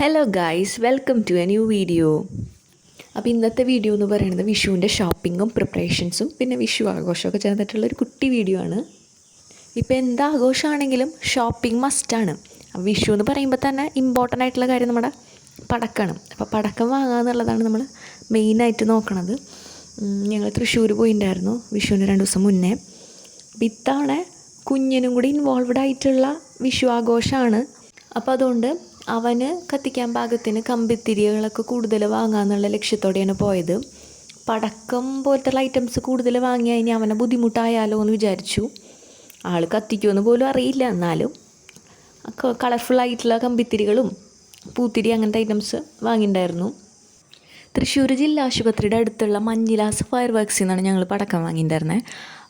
Hello guys welcome to a new video അപ്പോൾ ഇന്നത്തെ video എന്ന് പറയുന്നത് വിഷുവിന്റെ ഷോപ്പിങ്ങും പ്രിപ്പറേഷൻസും പിന്നെ വിഷു ആഘോഷമൊക്കെ ചേർന്നിട്ടുള്ള ഒരു കുട്ടി വീഡിയോ ആണ്. ഇപ്പോൾ എന്ത് ആഘോഷമാണെങ്കിലും ഷോപ്പിംഗ് മസ്റ്റാണ് അപ്പോൾ വിഷു എന്ന് പറയുമ്പോൾ തന്നെ ഇമ്പോർട്ടന്റ് ആയിട്ടുള്ള കാര്യം നമ്മുടെ പടക്കമാണ് അപ്പോൾ പടക്കം വാങ്ങുക എന്നുള്ളതാണ് നമ്മൾ മെയിനായിട്ട് നോക്കണത്. ഞങ്ങൾ തൃശ്ശൂർ പോയിട്ടുണ്ടായിരുന്നു വിഷുവിന് രണ്ട് ദിവസം മുന്നേ. അപ്പോൾ ഇത്തവണ കുഞ്ഞിനും കൂടി ഇൻവോൾവ്ഡ് ആയിട്ടുള്ള വിഷു ആഘോഷമാണ്. അപ്പോൾ അതുകൊണ്ട് അവന് കത്തിക്കാൻ പാകത്തിന് കമ്പിത്തിരികളൊക്കെ കൂടുതൽ വാങ്ങാമെന്നുള്ള ലക്ഷ്യത്തോടെയാണ് പോയത്. പടക്കം പോലത്തെ ഐറ്റംസ് കൂടുതൽ വാങ്ങി ഇനി അവനെ ബുദ്ധിമുട്ടായാലോ എന്ന് വിചാരിച്ചു. ആൾ കത്തിക്കുമെന്ന് പോലും അറിയില്ല. എന്നാലും കളർഫുൾ ആയിട്ടുള്ള കമ്പിത്തിരികളും പൂത്തിരി അങ്ങനത്തെ ഐറ്റംസ് വാങ്ങിയിട്ടുണ്ടായിരുന്നു തൃശ്ശൂർ ജില്ലാ ആശുപത്രിയുടെ അടുത്തുള്ള മഞ്ഞിലാസ് ഫയർ വർക്സിൽ നിന്നാണ് ഞങ്ങൾ പടക്കം വാങ്ങിയിട്ടുണ്ടായിരുന്നത്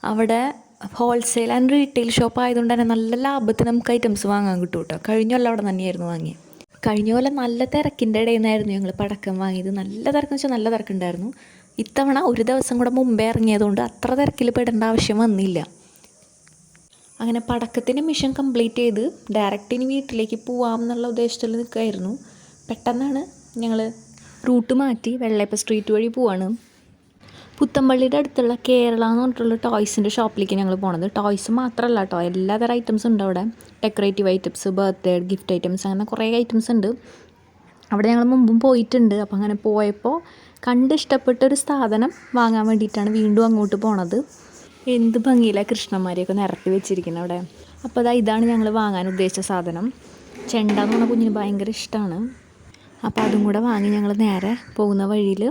അവിടെ ഹോൾസെയിൽ ആൻഡ് റീറ്റെയിൽ ഷോപ്പ് ആയതുകൊണ്ട് തന്നെ നല്ല ലാഭത്തിന് നമുക്ക് ഐറ്റംസ് വാങ്ങാൻ കിട്ടും കേട്ടോ. കഴിഞ്ഞ കൊല്ലം അവിടെ തന്നെയായിരുന്നു വാങ്ങിയത് കഴിഞ്ഞ കൊല്ലം നല്ല തിരക്കിന്റെ ഇടയിൽ നിന്നായിരുന്നു ഞങ്ങൾ പടക്കം വാങ്ങിയത്. നല്ല തിരക്കെന്ന് വെച്ചാൽ നല്ല തിരക്കുണ്ടായിരുന്നു. ഇത്തവണ ഒരു ദിവസം കൂടെ മുമ്പേ ഇറങ്ങിയതുകൊണ്ട് അത്ര തിരക്കിൽ പെടേണ്ട ആവശ്യം വന്നില്ല. അങ്ങനെ പടക്കത്തിന്റെ മിഷൻ കംപ്ലീറ്റ് ചെയ്ത് ഡയറക്റ്റ് ഇനി വീട്ടിലേക്ക് പോവാം എന്നുള്ള ഉദ്ദേശത്തിൽ നിൽക്കുമായിരുന്നു പെട്ടെന്നാണ് ഞങ്ങൾ റൂട്ട് മാറ്റി വെള്ളയപ്പ സ്ട്രീറ്റ് വഴി പോവാണ്. പുത്തമ്പള്ളിയുടെ അടുത്തുള്ള കേരള എന്ന് പറഞ്ഞിട്ടുള്ള ടോയ്സിന്റെ ഷോപ്പിലേക്ക് ഞങ്ങൾ പോണത്. ടോയ്സ് മാത്രമല്ല കേട്ടോ എല്ലാതരം ഐറ്റംസ് ഉണ്ട് അവിടെ. Decorative items birthday gift items അങ്ങനെ കുറേ ഐറ്റംസ് ഉണ്ട്. അവിടെ ഞങ്ങൾ മുമ്പും പോയിട്ടുണ്ട്. അപ്പോൾ അങ്ങനെ പോയപ്പോൾ കണ്ട് ഇഷ്ടപ്പെട്ട ഒരു സാധനം വാങ്ങാൻ വേണ്ടിയിട്ടാണ് വീണ്ടും അങ്ങോട്ട് പോണത്. എന്ത് ഭംഗിയില്ല കൃഷ്ണന്മാരെയൊക്കെ നിരത്തി വെച്ചിരിക്കുന്നത് അവിടെ. അപ്പോൾ അതാ ഇതാണ് ഞങ്ങൾ വാങ്ങാൻ ഉദ്ദേശിച്ച സാധനം. ചെണ്ട എന്ന് പറഞ്ഞ കുഞ്ഞിന് ഭയങ്കര ഇഷ്ടമാണ് അപ്പോൾ അതും കൂടെ വാങ്ങി ഞങ്ങൾ നേരെ പോകുന്ന വഴിയിൽ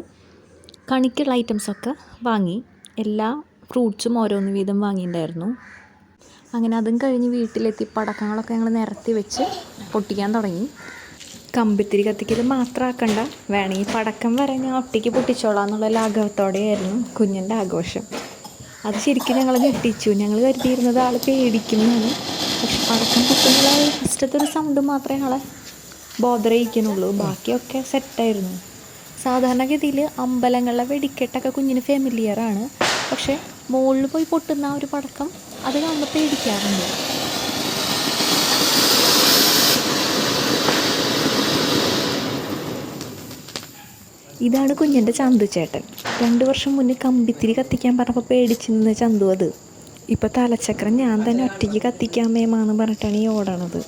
കണിക്കുള്ള ഐറ്റംസൊക്കെ വാങ്ങി. എല്ലാ ഫ്രൂട്ട്സും ഓരോന്ന് വീതം വാങ്ങിയിട്ടുണ്ടായിരുന്നു. അങ്ങനെ അതും കഴിഞ്ഞ് വീട്ടിലെത്തി പടക്കങ്ങളൊക്കെ ഞങ്ങൾ നിരത്തി വെച്ച് പൊട്ടിക്കാൻ തുടങ്ങി. കമ്പിത്തിരി കത്തിക്കൽ മാത്രം ആക്കണ്ട വേണമെങ്കിൽ പടക്കം വരെ ഞാൻ ഒട്ടിക്ക് പൊട്ടിച്ചോളാം എന്നുള്ള ലാഘവത്തോടെയായിരുന്നു കുഞ്ഞിന്റെ ആഘോഷം. അത് ശരിക്കും ഞങ്ങൾ ഞെട്ടിച്ചു. ഞങ്ങൾ കരുതിയിരുന്നത് ആൾ പേടിക്കുന്നതാണ് പക്ഷെ പടക്കം പൊട്ടുന്നുള്ള ഒരു സൗണ്ട് മാത്രമേ ആളെ ബോധരയിക്കുന്നുള്ളൂ ബാക്കിയൊക്കെ സെറ്റായിരുന്നു സാധാരണഗതിയിൽ അമ്പലങ്ങളിലെ വെടിക്കെട്ടൊക്കെ കുഞ്ഞിന് ഫെമിലിയറാണ് പക്ഷേ മുകളിൽ പോയി പൊട്ടുന്ന ആ ഒരു പടക്കം അത് കാണുമ്പോൾ പേടിക്കാറുണ്ട്. ഇതാണ് കുഞ്ഞിന്റെ ചന്തു ചേട്ടൻ. രണ്ട് വർഷം മുന്നേ കമ്പിത്തിരി കത്തിക്കാൻ പറഞ്ഞപ്പോൾ പേടിച്ചു നിന്ന് ചന്തു അത്. ഇപ്പോൾ തലച്ചക്രം ഞാൻ തന്നെ ഒറ്റയ്ക്ക് കത്തിക്കാൻ മേമാന്ന് പറഞ്ഞിട്ടാണ് ഈ ഓടണത്.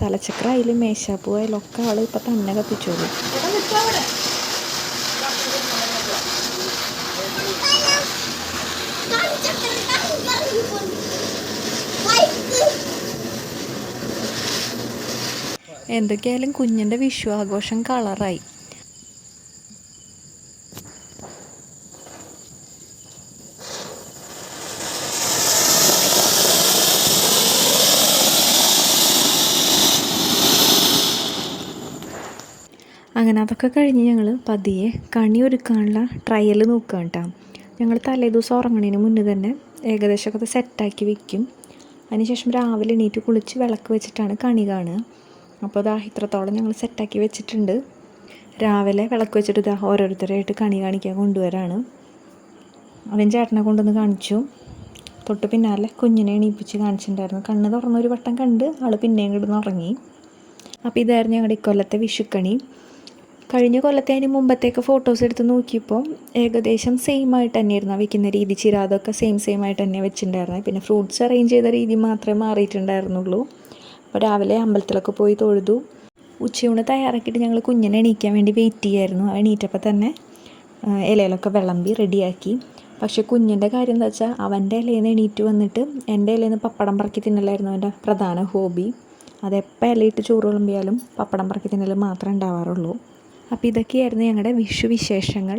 തലച്ചക്രം അതിൽ മേശാപ്പൂ അതിലൊക്കെ ആൾ ഇപ്പം തന്നെ കത്തിച്ചോളൂ. എന്തൊക്കെയായാലും കുഞ്ഞിന്റെ വിഷു ആഘോഷം കളറായി. അങ്ങനെ അതൊക്കെ കഴിഞ്ഞ് ഞങ്ങൾ പതിയെ കണി ഒരുക്കാനുള്ള ട്രയൽ നോക്കുക കേട്ടോ ഞങ്ങൾ തലേദിവസം ഉറങ്ങണതിന് മുന്നേ തന്നെ ഏകദേശമൊക്കെ അത് സെറ്റാക്കി വെക്കും. അതിനുശേഷം രാവിലെ എണീറ്റ് കുളിച്ച് വിളക്ക് വെച്ചിട്ടാണ് കണി കാണുക. അപ്പോൾ അതാ ഇത്രത്തോളം ഞങ്ങൾ സെറ്റാക്കി വെച്ചിട്ടുണ്ട്. രാവിലെ വിളക്ക് വെച്ചിട്ട് ഇതാ ഓരോരുത്തരായിട്ട് കണി കാണിക്കാൻ കൊണ്ടുവരാണ്. അവൻ ചേട്ടനെ കൊണ്ടുവന്ന് കാണിച്ചു. തൊട്ട് പിന്നാലെ കുഞ്ഞിനെ എണീപ്പിച്ച് കാണിച്ചിട്ടുണ്ടായിരുന്നു. കണ്ണ് തുറന്നൊരു വട്ടം കണ്ട് ആൾ പിന്നെയും കിടന്ന് ഉറങ്ങി അപ്പോൾ ഇതായിരുന്നു ഞങ്ങളുടെ ഇക്കൊല്ലത്തെ വിഷുക്കണി. കഴിഞ്ഞ കൊല്ലത്തെ അതിന് മുമ്പത്തേക്ക് ഫോട്ടോസ് എടുത്ത് നോക്കിയപ്പോൾ ഏകദേശം സെയിം ആയിട്ട് തന്നെയായിരുന്നു. വയ്ക്കുന്ന രീതി ചിരാതൊക്കെ സെയിം സെയിം ആയിട്ട് തന്നെ വെച്ചിട്ടുണ്ടായിരുന്നത് പിന്നെ ഫ്രൂട്ട്സ് അറേഞ്ച് ചെയ്ത രീതി മാത്രമേ മാറിയിട്ടുണ്ടായിരുന്നുള്ളൂ. അപ്പോൾ രാവിലെ അമ്പലത്തിലൊക്കെ പോയി തൊഴുതു. ഉച്ചയൂണ് തയ്യാറാക്കിയിട്ട് ഞങ്ങൾ കുഞ്ഞിനെ എണീക്കാൻ വേണ്ടി വെയിറ്റ് ചെയ്യായിരുന്നു. എണീറ്റപ്പോൾ തന്നെ ഇലയിലൊക്കെ വിളമ്പി റെഡിയാക്കി പക്ഷേ കുഞ്ഞിന്റെ കാര്യം എന്താ വെച്ചാൽ അവന്റെ ഇലയിൽ നിന്ന് എണീറ്റ് വന്നിട്ട് എന്റെ ഇലയിൽ നിന്ന് പപ്പടം പറക്കി തിന്നലായിരുന്നു അവന്റെ പ്രധാന ഹോബി അതെപ്പോൾ ഇലയിട്ട് ചോറ് വിളമ്പിയാലും പപ്പടം പറക്കി തിന്നൽ മാത്രമേ ഉണ്ടാവാറുള്ളൂ. അപ്പോൾ ഇതൊക്കെയായിരുന്നു ഞങ്ങളുടെ വിഷു വിശേഷങ്ങൾ.